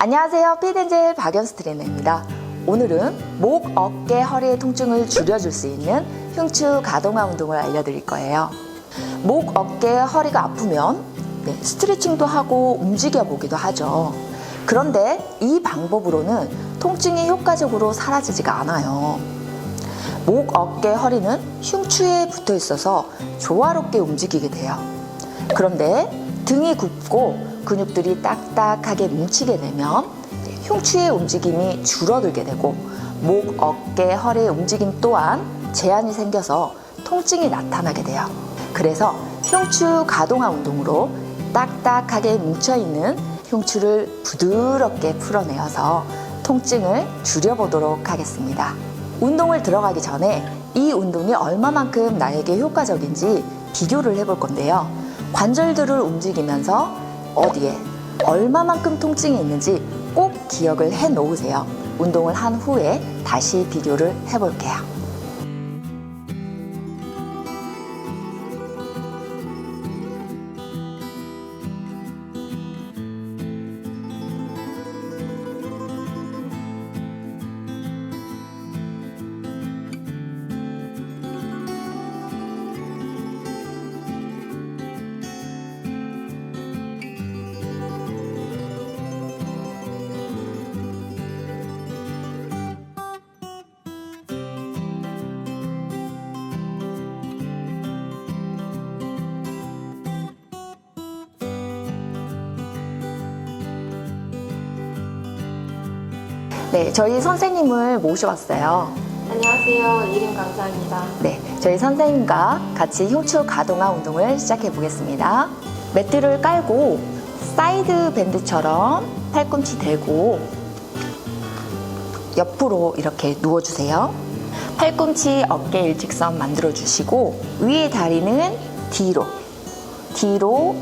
안녕하세요. 피덴젤 박연수 트레이너입니다. 오늘은 목, 어깨, 허리의 통증을 줄여줄 수 있는 흉추 가동화 운동을 알려드릴 거예요. 목, 어깨, 허리가 아프면 네, 스트레칭도 하고 움직여 보기도 하죠. 그런데 이 방법으로는 통증이 효과적으로 사라지지가 않아요. 목, 어깨, 허리는 흉추에 붙어 있어서 조화롭게 움직이게 돼요. 그런데 등이 굽고 근육들이 딱딱하게 뭉치게 되면 흉추의 움직임이 줄어들게 되고 목, 어깨, 허리의 움직임 또한 제한이 생겨서 통증이 나타나게 돼요. 그래서 흉추 가동화 운동으로 딱딱하게 뭉쳐있는 흉추를 부드럽게 풀어내어서 통증을 줄여보도록 하겠습니다. 운동을 들어가기 전에 이 운동이 얼마만큼 나에게 효과적인지 비교를 해볼 건데요. 관절들을 움직이면서 어디에 얼마만큼 통증이 있는지 꼭 기억을 해 놓으세요. 운동을 한 후에 다시 비교를 해볼게요. 네, 저희 선생님을 모셔왔어요. 안녕하세요. 이름 강사입니다. 네, 저희 선생님과 같이 흉추 가동화 운동을 시작해 보겠습니다. 매트를 깔고 사이드 밴드처럼 팔꿈치 대고 옆으로 이렇게 누워주세요. 팔꿈치 어깨 일직선 만들어 주시고 위에 다리는 뒤로, 뒤로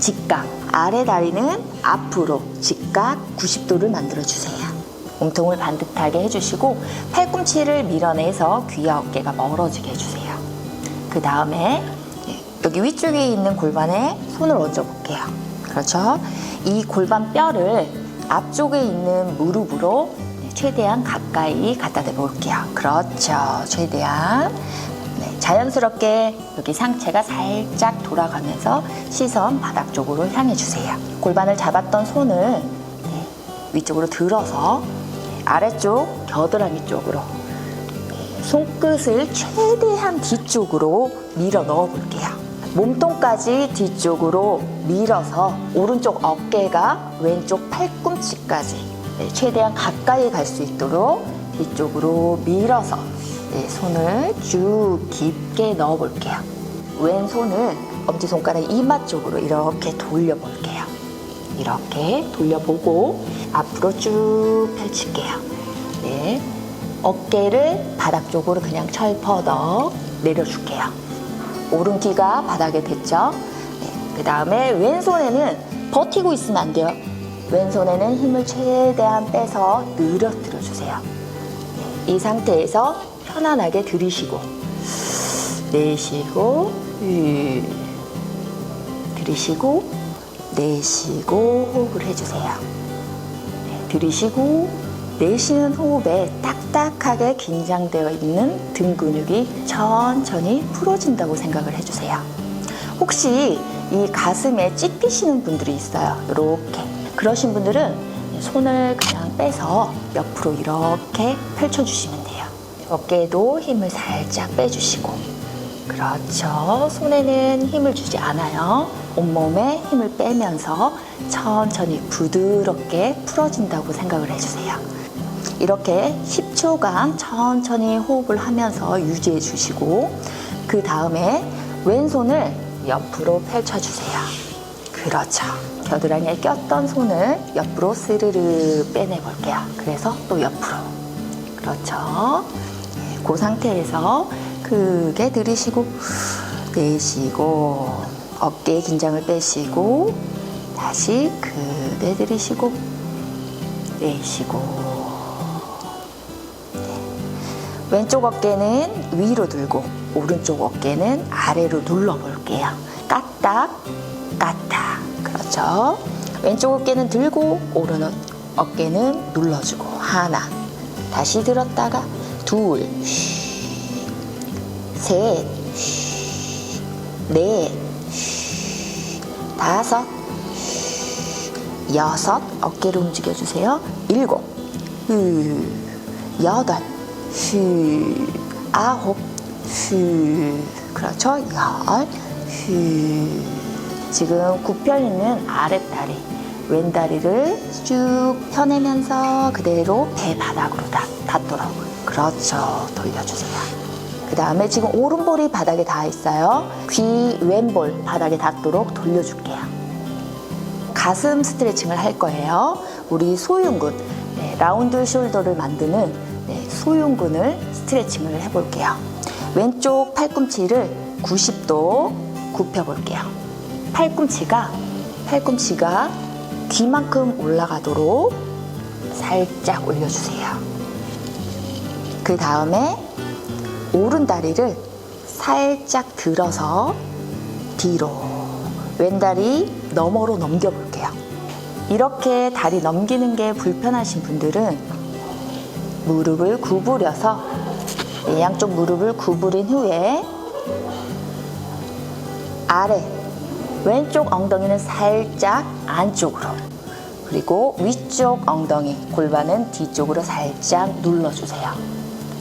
직각, 아래 다리는 앞으로 직각 90도를 만들어 주세요. 몸통을 반듯하게 해주시고 팔꿈치를 밀어내서 귀와 어깨가 멀어지게 해주세요. 그 다음에 여기 위쪽에 있는 골반에 손을 얹어 볼게요. 그렇죠? 이 골반 뼈를 앞쪽에 있는 무릎으로 최대한 가까이 갖다 대 볼게요. 그렇죠. 최대한. 네, 자연스럽게 여기 상체가 살짝 돌아가면서 시선 바닥 쪽으로 향해 주세요. 골반을 잡았던 손을 네, 위쪽으로 들어서 네, 아래쪽 겨드랑이 쪽으로 네, 손끝을 최대한 뒤쪽으로 밀어 넣어 볼게요. 몸통까지 뒤쪽으로 밀어서 오른쪽 어깨가 왼쪽 팔꿈치까지 네, 최대한 가까이 갈 수 있도록 뒤쪽으로 밀어서 네, 손을 쭉 깊게 넣어 볼게요. 왼손을 엄지손가락 이마 쪽으로 이렇게 돌려 볼게요. 이렇게 돌려보고 앞으로 쭉 펼칠게요. 네. 어깨를 바닥 쪽으로 그냥 철퍼덕 내려줄게요. 오른 귀가 바닥에 댔죠? 네. 그 다음에 왼손에는 버티고 있으면 안 돼요. 왼손에는 힘을 최대한 빼서 늘어뜨려 주세요. 네. 이 상태에서 편안하게 들이쉬고, 내쉬고, 후. 들이쉬고, 내쉬고, 호흡을 해주세요. 네. 들이쉬고, 내쉬는 호흡에 딱딱하게 긴장되어 있는 등 근육이 천천히 풀어진다고 생각을 해주세요. 혹시 이 가슴에 찢기시는 분들이 있어요. 이렇게. 그러신 분들은 손을 그냥 빼서 옆으로 이렇게 펼쳐주시면 돼요. 어깨에도 힘을 살짝 빼주시고. 그렇죠. 손에는 힘을 주지 않아요. 온몸에 힘을 빼면서 천천히 부드럽게 풀어진다고 생각을 해주세요. 이렇게 10초간 천천히 호흡을 하면서 유지해 주시고 그 다음에 왼손을 옆으로 펼쳐주세요. 그렇죠. 겨드랑이에 꼈던 손을 옆으로 스르르 빼내 볼게요. 그래서 또 옆으로. 그렇죠. 네, 그 상태에서 크게 들이쉬고 내쉬고 어깨에 긴장을 빼시고 다시 크게 들이쉬고 내쉬고 왼쪽 어깨는 위로 들고 오른쪽 어깨는 아래로 눌러 볼게요. 까딱 까딱 그렇죠. 왼쪽 어깨는 들고 오른 어깨는 눌러주고 하나 다시 들었다가 둘 셋, 넷, 다섯, 여섯, 어깨를 움직여주세요. 일곱, 후, 여덟, 후, 아홉, 후, 그렇죠. 열, 후. 지금 굽혀 있는 아랫다리, 왼다리를 쭉 펴내면서 그대로 배 바닥으로 닿, 닿도록. 그렇죠. 돌려주세요. 그 다음에 지금 오른볼이 바닥에 닿아 있어요. 귀 왼볼 바닥에 닿도록 돌려줄게요. 가슴 스트레칭을 할 거예요. 우리 소흉근, 네, 라운드 숄더를 만드는 네, 소흉근을 스트레칭을 해볼게요. 왼쪽 팔꿈치를 90도 굽혀 볼게요. 팔꿈치가 팔꿈치가 귀만큼 올라가도록 살짝 올려주세요. 그 다음에 오른 다리를 살짝 들어서 뒤로 왼다리 너머로 넘겨볼게요. 이렇게 다리 넘기는 게 불편하신 분들은 무릎을 구부려서 네, 양쪽 무릎을 구부린 후에 아래 왼쪽 엉덩이는 살짝 안쪽으로 그리고 위쪽 엉덩이 골반은 뒤쪽으로 살짝 눌러주세요.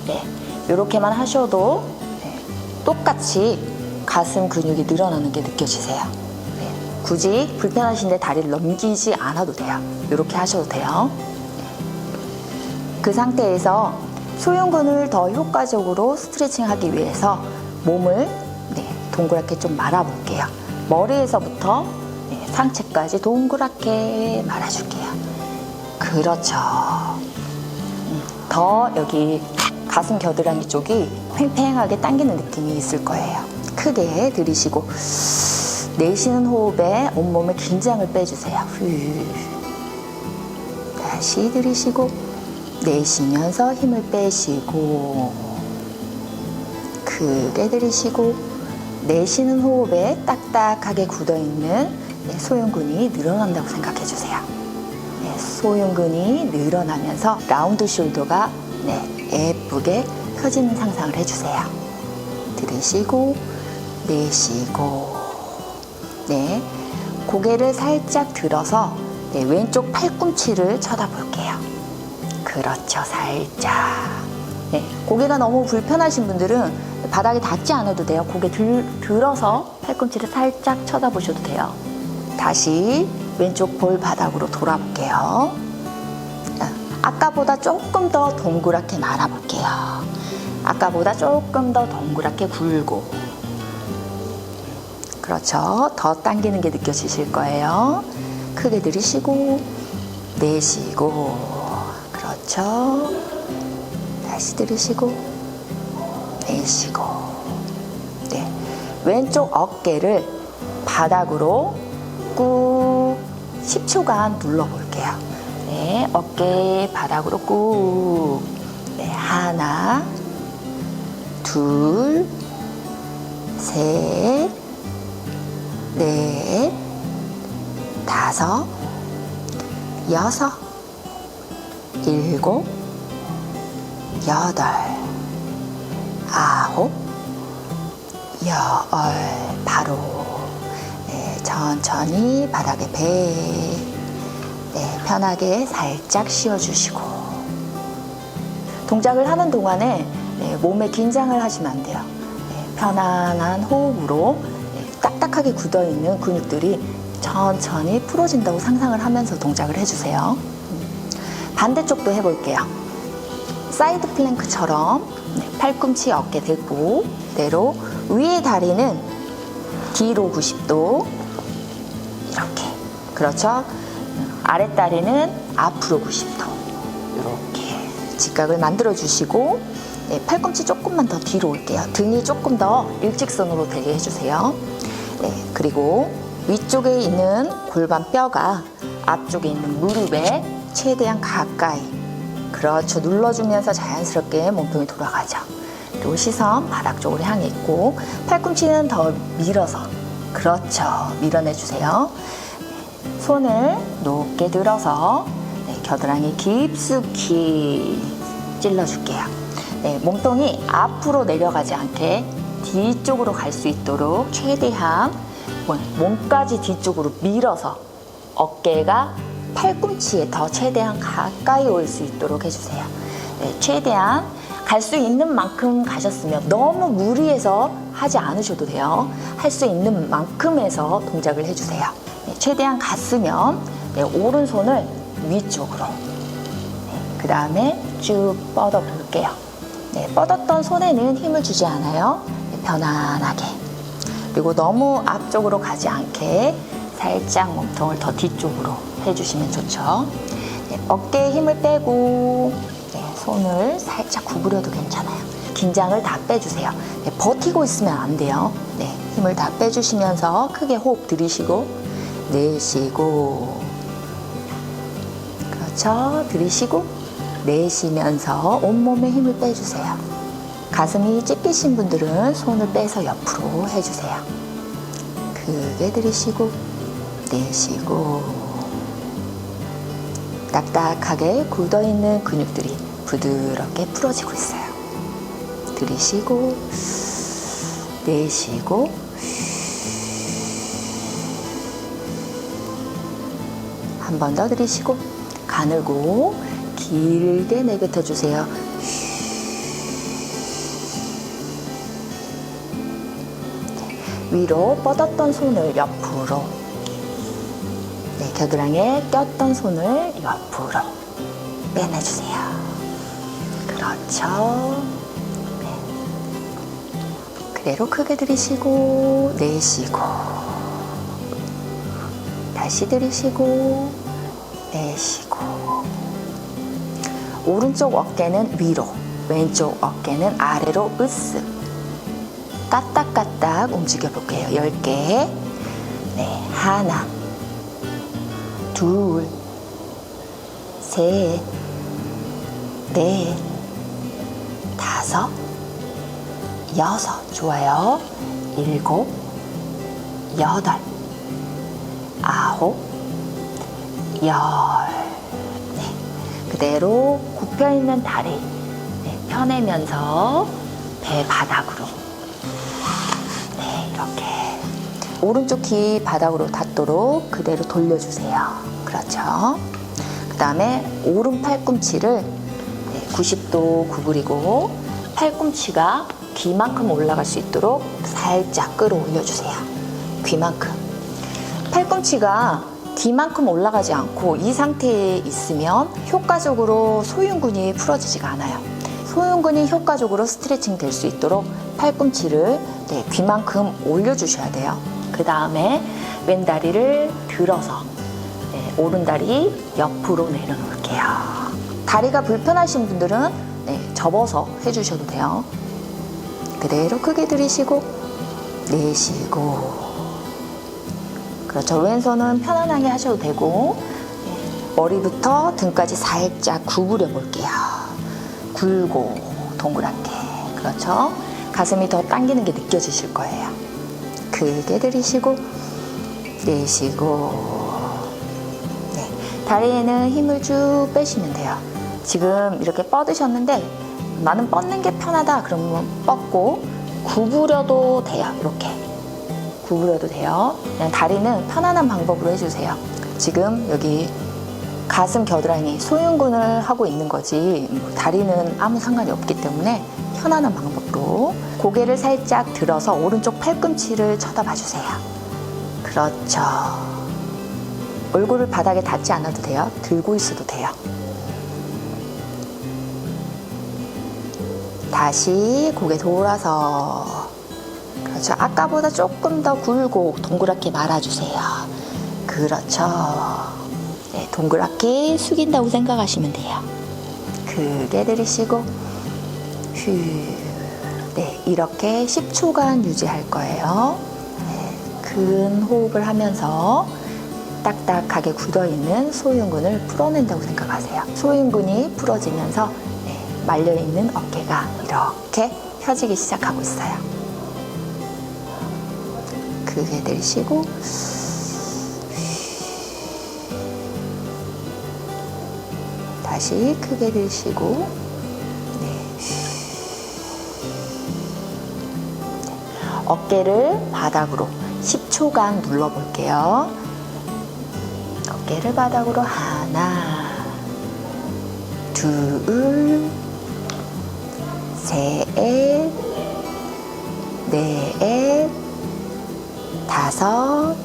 네, 이렇게만 하셔도 네, 똑같이 가슴 근육이 늘어나는 게 느껴지세요. 네, 굳이 불편하신데 다리를 넘기지 않아도 돼요. 이렇게 하셔도 돼요. 그 상태에서 소흉근을 더 효과적으로 스트레칭하기 위해서 몸을 네, 동그랗게 좀 말아볼게요. 머리에서부터 네, 상체까지 동그랗게 말아줄게요. 그렇죠. 음, 더 여기 가슴 겨드랑이 쪽이 팽팽하게 당기는 느낌이 있을 거예요. 크게 들이쉬고 내쉬는 호흡에 온몸의 긴장을 빼주세요. 후. 다시 들이쉬고 내쉬면서 힘을 빼시고 크게 들이쉬고 내쉬는 호흡에 딱딱하게 굳어있는 네, 소흉근이 늘어난다고 생각해 주세요. 네, 소흉근이 늘어나면서 라운드 숄더가 네, 예쁘게 펴지는 상상을 해주세요. 들이쉬고 내쉬고 네 고개를 살짝 들어서 네, 왼쪽 팔꿈치를 쳐다볼게요. 그렇죠, 살짝. 네, 고개가 너무 불편하신 분들은 바닥에 닿지 않아도 돼요. 고개 들, 들어서 팔꿈치를 살짝 쳐다보셔도 돼요. 다시 왼쪽 볼 바닥으로 돌아볼게요. 아, 아까보다 조금 더 동그랗게 말아볼게요. 아까보다 조금 더 동그랗게 굴고. 그렇죠. 더 당기는 게 느껴지실 거예요. 크게 들이쉬고, 내쉬고. 그렇죠. 다시 들이쉬고, 내쉬고. 네. 왼쪽 어깨를 바닥으로 꾹 10초간 눌러볼게요. 네. 어깨 바닥으로 꾹. 네. 하나, 둘, 셋, 넷, 다섯, 여섯, 일곱, 여덟, 아홉, 열. 바로 네, 천천히 바닥에 배 네, 편하게 살짝 씌워주시고 동작을 하는 동안에 네, 몸에 긴장을 하시면 안 돼요. 네, 편안한 호흡으로 네, 딱딱하게 굳어있는 근육들이 천천히 풀어진다고 상상을 하면서 동작을 해주세요. 음, 반대쪽도 해볼게요. 사이드 플랭크처럼 네, 팔꿈치 어깨 대고 그대로 위에 다리는 뒤로 90도 이렇게 그렇죠 아랫다리는 앞으로 90도 이렇게 직각을 만들어 주시고 네, 팔꿈치 조금만 더 뒤로 올게요 등이 조금 더 일직선으로 되게 해주세요 네, 그리고 위쪽에 있는 골반 뼈가 앞쪽에 있는 무릎에 최대한 가까이 그렇죠. 눌러주면서 자연스럽게 몸통이 돌아가죠. 그리고 시선 바닥 쪽으로 향해 있고 팔꿈치는 더 밀어서 그렇죠. 밀어내 주세요. 손을 높게 들어서 네, 겨드랑이 깊숙이 찔러줄게요. 네, 몸통이 앞으로 내려가지 않게 뒤쪽으로 갈 수 있도록 최대한 몸- 몸까지 뒤쪽으로 밀어서 어깨가 팔꿈치에 더 최대한 가까이 올 수 있도록 해주세요. 네, 최대한 갈 수 있는 만큼 가셨으면 너무 무리해서 하지 않으셔도 돼요. 할 수 있는 만큼에서 동작을 해주세요. 네, 최대한 갔으면 네, 오른손을 위쪽으로 그 다음에 쭉 뻗어 볼게요. 네, 뻗었던 손에는 힘을 주지 않아요. 네, 편안하게. 그리고 너무 앞쪽으로 가지 않게 살짝 몸통을 더 뒤쪽으로 해주시면 좋죠. 네, 어깨에 힘을 빼고 네, 손을 살짝 구부려도 괜찮아요. 긴장을 다 빼주세요. 네, 버티고 있으면 안 돼요. 네, 힘을 다 빼주시면서 크게 호흡 들이쉬고 내쉬고 그렇죠. 들이쉬고 내쉬면서 온몸에 힘을 빼주세요. 가슴이 찢기신 분들은 손을 빼서 옆으로 해주세요. 크게 들이쉬고 내쉬고 딱딱하게 굳어있는 근육들이 부드럽게 풀어지고 있어요. 들이쉬고 내쉬고 한 번 더 들이쉬고 가늘고 길게 내뱉어 주세요. 위로 뻗었던 손을 옆으로 네, 겨드랑이에 꼈던 손을 옆으로 빼내주세요. 그렇죠. 네. 그대로 크게 들이쉬고 내쉬고 다시 들이쉬고 내쉬고. 오른쪽 어깨는 위로 왼쪽 어깨는 아래로 으쓱. 까딱까딱 움직여 볼게요. 10개. 네 하나. 둘. 셋, 넷, 다섯, 여섯, 좋아요. 일곱, 여덟, 아홉, 열. 네. 그대로 굽혀 있는 다리 네, 펴내면서 배 바닥으로. 네, 이렇게. 오른쪽 귀 바닥으로 닿도록 그대로 돌려주세요. 그렇죠. 그 다음에 오른 팔꿈치를 네, 90도 구부리고 팔꿈치가 귀만큼 올라갈 수 있도록 살짝 끌어올려 주세요. 귀만큼. 팔꿈치가 귀만큼 올라가지 않고 이 상태에 있으면 효과적으로 소흉근이 풀어지지가 않아요. 소흉근이 효과적으로 스트레칭 될 수 있도록 팔꿈치를 네, 귀만큼 올려주셔야 돼요. 그 다음에 왼다리를 들어서 네, 오른다리 옆으로 내려놓을게요. 다리가 불편하신 분들은 네, 접어서 해주셔도 돼요. 그대로 크게 들이쉬고 내쉬고 그렇죠. 왼손은 편안하게 하셔도 되고 네, 머리부터 등까지 살짝 구부려 볼게요. 굴고 동그랗게 그렇죠. 가슴이 더 당기는 게 느껴지실 거예요. 크게 들이쉬고 내쉬고 네, 다리에는 힘을 쭉 빼시면 돼요. 지금 이렇게 뻗으셨는데 나는 뻗는 게 편하다 그러면 뻗고 구부려도 돼요. 이렇게 구부려도 돼요. 그냥 다리는 편안한 방법으로 해주세요. 지금 여기 가슴 겨드랑이 소흉근을 하고 있는 거지 뭐 다리는 아무 상관이 없기 때문에 편안한 방법으로 고개를 살짝 들어서 오른쪽 팔꿈치를 쳐다봐 주세요. 그렇죠. 얼굴을 바닥에 닿지 않아도 돼요. 들고 있어도 돼요. 다시 고개 돌아서 그렇죠. 아까보다 조금 더 굴고 동그랗게 말아주세요. 그렇죠. 네, 동그랗게 숙인다고 생각하시면 돼요. 크게 들이쉬고 휴. 네, 이렇게 10초간 유지할 거예요. 네, 큰 호흡을 하면서 딱딱하게 굳어있는 소흉근을 풀어낸다고 생각하세요. 소흉근이 풀어지면서 네, 말려있는 어깨가 이렇게 펴지기 시작하고 있어요. 길게 내쉬고 다시 크게 내쉬고 네. 어깨를 바닥으로 10초간 눌러볼게요. 어깨를 바닥으로 하나, 둘, 셋, 넷, 다섯,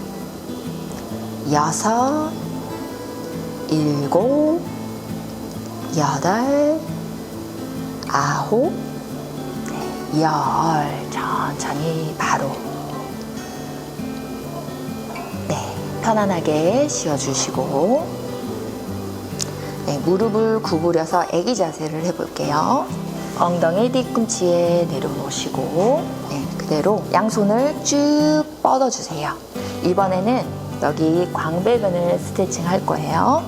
여섯, 일곱, 여덟, 아홉, 네, 열. 천천히 바로. 네, 편안하게 쉬어주시고. 네, 무릎을 구부려서 애기 자세를 해볼게요. 엉덩이 뒤꿈치에 내려놓으시고, 네, 그대로 양손을 쭉 뻗어주세요. 이번에는 여기 광배근을 스트레칭 할 거예요.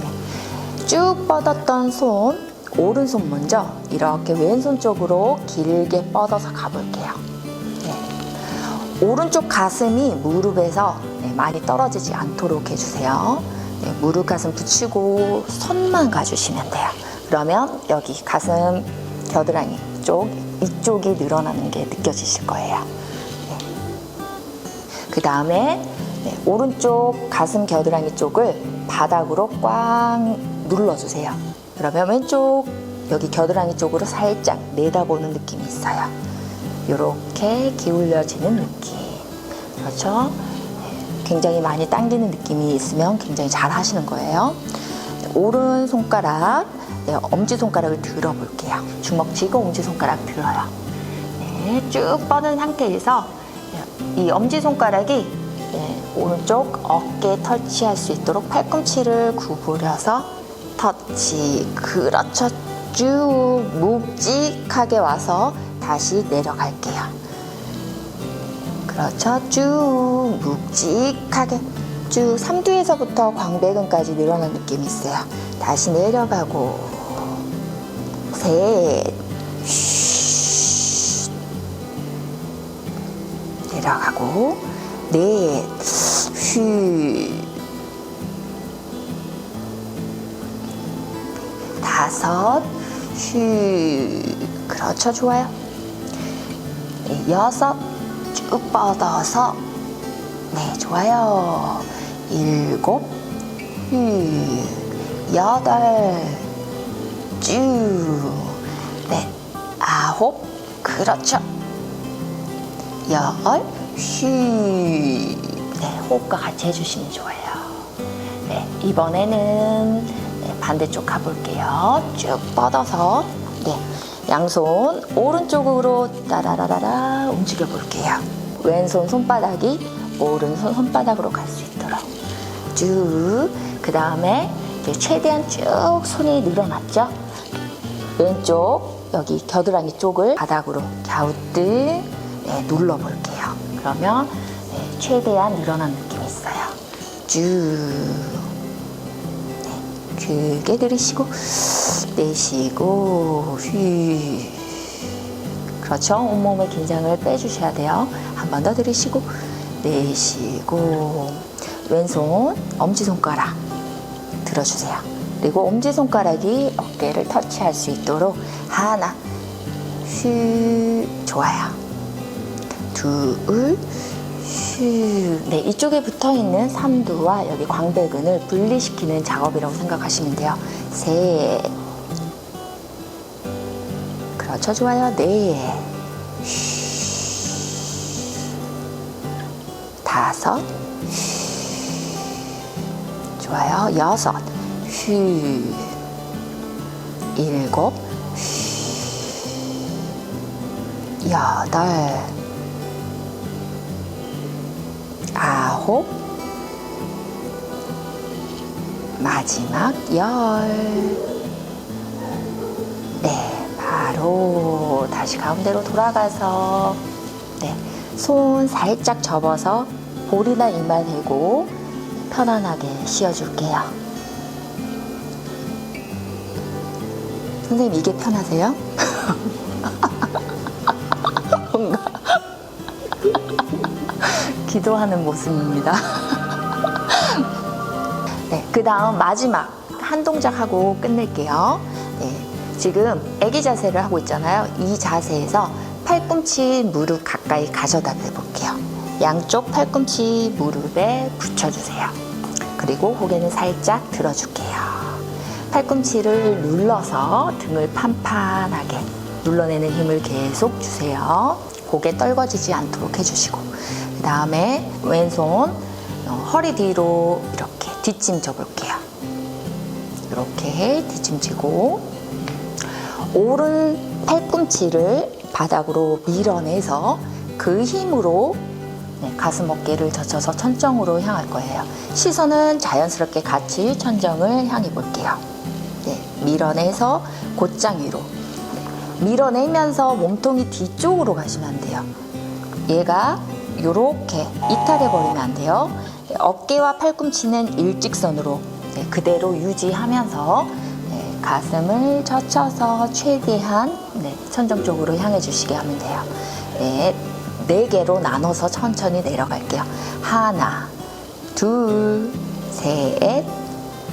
네, 쭉 뻗었던 손, 오른손 먼저 이렇게 왼손 쪽으로 길게 뻗어서 가볼게요. 네. 오른쪽 가슴이 무릎에서 네, 많이 떨어지지 않도록 해주세요. 네, 무릎 가슴 붙이고 손만 가주시면 돼요. 그러면 여기 가슴 겨드랑이 쪽 이쪽이 늘어나는 게 느껴지실 거예요. 그 다음에 네, 오른쪽 가슴 겨드랑이 쪽을 바닥으로 꽉 눌러주세요. 그러면 왼쪽 여기 겨드랑이 쪽으로 살짝 내다보는 느낌이 있어요. 이렇게 기울여지는 느낌. 그렇죠? 네, 굉장히 많이 당기는 느낌이 있으면 굉장히 잘 하시는 거예요. 네, 오른 손가락, 네, 엄지 손가락을 들어볼게요. 주먹 쥐고 엄지 손가락 들어요. 네, 쭉 뻗은 상태에서 이 엄지 손가락이 네, 오른쪽 어깨에 터치할 수 있도록 팔꿈치를 구부려서 터치. 그렇죠. 쭉 묵직하게 와서 다시 내려갈게요. 그렇죠. 쭉 묵직하게 쭉 삼두에서부터 광배근까지 늘어난 느낌이 있어요. 다시 내려가고 셋 내려가고 넷 휘. 다섯 휘. 그렇죠. 좋아요. 네, 여섯 쭉 뻗어서 네 좋아요 일곱 휘 여덟 쭉 네 아홉 그렇죠 열 휘. 네 호흡과 같이 해주시면 좋아요 네 이번에는 네, 반대쪽 가볼게요 쭉 뻗어서 네 양손 오른쪽으로 따라라라라 움직여 볼게요. 왼손 손바닥이 오른손 손바닥으로 갈 수 있도록 쭉. 그 다음에 최대한 쭉 손이 늘어났죠. 왼쪽 여기 겨드랑이 쪽을 바닥으로 갸우뚱 네, 눌러 볼게요. 그러면 네, 최대한 늘어난 느낌이 있어요. 쭉. 크게 들이쉬고 내쉬고 휘. 그렇죠? 온몸의 긴장을 빼주셔야 돼요. 한 번 더 들이쉬고 내쉬고 왼손 엄지손가락 들어주세요. 그리고 엄지손가락이 어깨를 터치할 수 있도록 하나. 휘. 좋아요 둘 휴. 네, 이쪽에 붙어 있는 삼두와 여기 광배근을 분리시키는 작업이라고 생각하시면 돼요. 셋. 그렇죠. 좋아요. 넷. 다섯. 좋아요. 여섯. 휴. 일곱. 여덟. 아홉 마지막 열 네, 바로 다시 가운데로 돌아가서 네, 손 살짝 접어서 볼이나 이마 대고 편안하게 쉬어줄게요. 선생님 이게 편하세요? 기도하는 모습입니다. 네, 그 다음 마지막 한 동작 하고 끝낼게요. 네, 지금 아기 자세를 하고 있잖아요. 이 자세에서 팔꿈치 무릎 가까이 가져다 대볼게요. 양쪽 팔꿈치 무릎에 붙여주세요. 그리고 고개는 살짝 들어줄게요. 팔꿈치를 눌러서 등을 판판하게 눌러내는 힘을 계속 주세요. 고개 떨궈지지 않도록 해주시고 그 다음에 왼손 어, 허리 뒤로 이렇게 뒷짐져 볼게요. 이렇게 뒷짐지고 오른 팔꿈치를 바닥으로 밀어내서 그 힘으로 네, 가슴 어깨를 젖혀서 천정으로 향할 거예요. 시선은 자연스럽게 같이 천정을 향해 볼게요. 네, 밀어내서 곧장 위로. 네, 밀어내면서 몸통이 뒤쪽으로 가시면 안 돼요. 얘가 이렇게 이탈해 버리면 안 돼요. 네, 어깨와 팔꿈치는 일직선으로 네, 그대로 유지하면서 네, 가슴을 젖혀서 최대한 네, 천정 쪽으로 향해 주시게 하면 돼요. 네, 네 개로 나눠서 천천히 내려갈게요. 하나, 둘, 셋,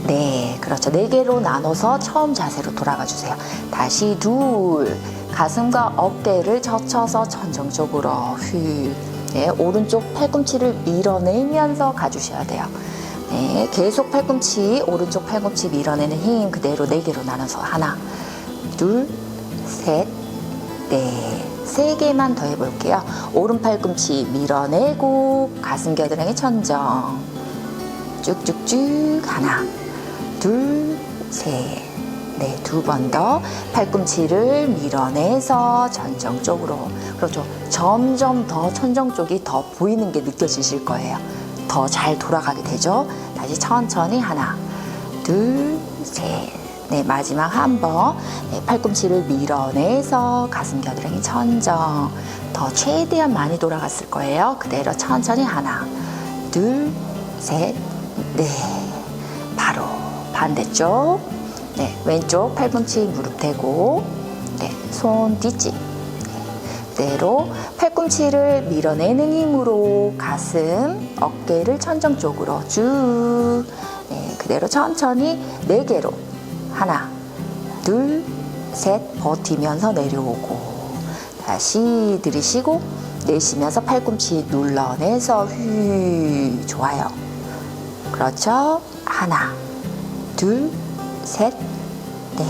네, 그렇죠. 네 개로 나눠서 처음 자세로 돌아가 주세요. 다시 둘, 가슴과 어깨를 젖혀서 천정 쪽으로 휘. 네, 오른쪽 팔꿈치를 밀어내면서 가주셔야 돼요. 네, 계속 팔꿈치, 오른쪽 팔꿈치 밀어내는 힘 그대로 네 개로 나눠서 하나, 둘, 셋, 네. 세 개만 더 해볼게요. 오른 팔꿈치 밀어내고 가슴 겨드랑이 천정. 쭉쭉쭉 하나, 둘, 셋. 네, 두 번 더 팔꿈치를 밀어내서 천정 쪽으로. 그렇죠. 점점 더 천정 쪽이 더 보이는 게 느껴지실 거예요. 더 잘 돌아가게 되죠. 다시 천천히 하나, 둘, 셋. 네, 마지막 한 번. 네, 팔꿈치를 밀어내서 가슴 겨드랑이 천정. 더 최대한 많이 돌아갔을 거예요. 그대로 천천히 하나, 둘, 셋, 네. 바로 반대쪽. 네, 왼쪽 팔꿈치 무릎 대고, 네, 손 뒤집. 그대로 팔꿈치를 밀어내는 힘으로 가슴, 어깨를 천정 쪽으로 쭉. 네, 그대로 천천히 네 개로 하나, 둘, 셋 버티면서 내려오고 다시 들이쉬고 내쉬면서 팔꿈치 눌러내서 휘 좋아요. 그렇죠. 하나, 둘, 셋, 넷.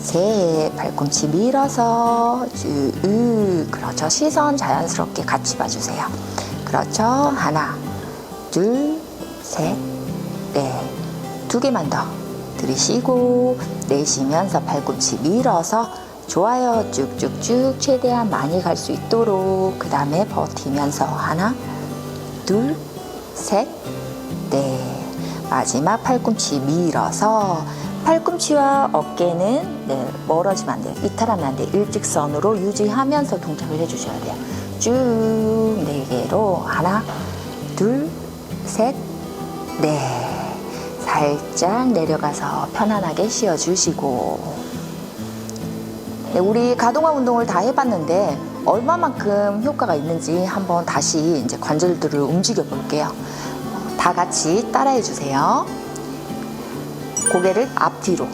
셋, 팔꿈치 밀어서 쭉, 그렇죠. 시선 자연스럽게 같이 봐주세요. 그렇죠. 하나, 둘, 셋, 넷. 두 개만 더. 들이쉬고, 내쉬면서 팔꿈치 밀어서 좋아요. 쭉쭉쭉 최대한 많이 갈 수 있도록. 그 다음에 버티면서 하나, 둘, 셋, 넷. 마지막 팔꿈치 밀어서 팔꿈치와 어깨는 네, 멀어지면 안 돼요. 이탈하면 안 돼요. 일직선으로 유지하면서 동작을 해주셔야 돼요. 쭉 네 개로 하나, 둘, 셋, 넷. 살짝 내려가서 편안하게 쉬어주시고. 네, 우리 가동화 운동을 다 해봤는데 얼마만큼 효과가 있는지 한번 다시 이제 관절들을 움직여 볼게요. 다 같이 따라해 주세요. 고개를 앞뒤로.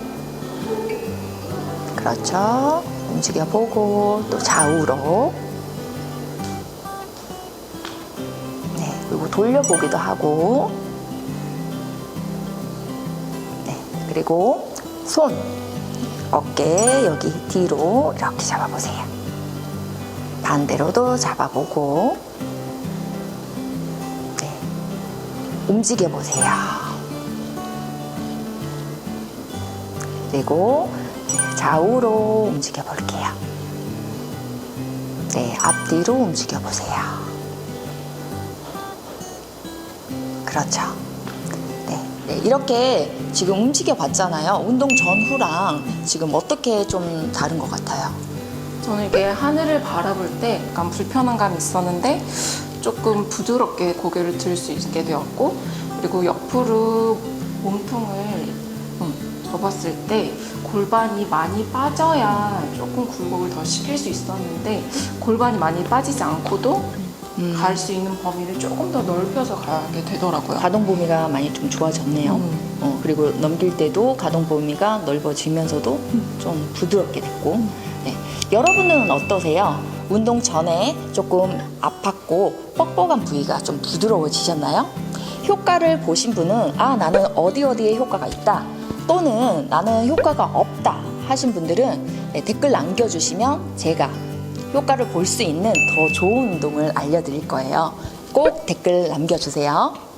그렇죠. 움직여 보고 또 좌우로. 네, 그리고 돌려보기도 하고. 네, 그리고 손, 어깨 여기 뒤로 이렇게 잡아보세요. 반대로도 잡아보고. 움직여 보세요. 그리고 좌우로 움직여 볼게요. 네, 앞뒤로 움직여 보세요. 그렇죠. 네, 네, 이렇게 지금 움직여 봤잖아요. 운동 전후랑 지금 어떻게 좀 다른 것 같아요? 저는 이게 하늘을 바라볼 때 약간 불편한 감이 있었는데 조금 부드럽게 고개를 들 수 있게 되었고 그리고 옆으로 몸통을 음, 접었을 때 골반이 많이 빠져야 조금 굴곡을 더 시킬 수 있었는데 골반이 많이 빠지지 않고도 음. 갈수 있는 범위를 조금 더 넓혀서 가게 되더라고요. 가동 범위가 많이 좀 좋아졌네요. 음. 어, 그리고 넘길 때도 가동 범위가 넓어지면서도 좀 부드럽게 됐고 네. 여러분은 어떠세요? 운동 전에 조금 아팠고 뻑뻑한 부위가 좀 부드러워지셨나요? 효과를 보신 분은 아 나는 어디 어디에 효과가 있다 또는 나는 효과가 없다 하신 분들은 네, 댓글 남겨주시면 제가 효과를 볼 수 있는 더 좋은 운동을 알려드릴 거예요. 꼭 댓글 남겨주세요.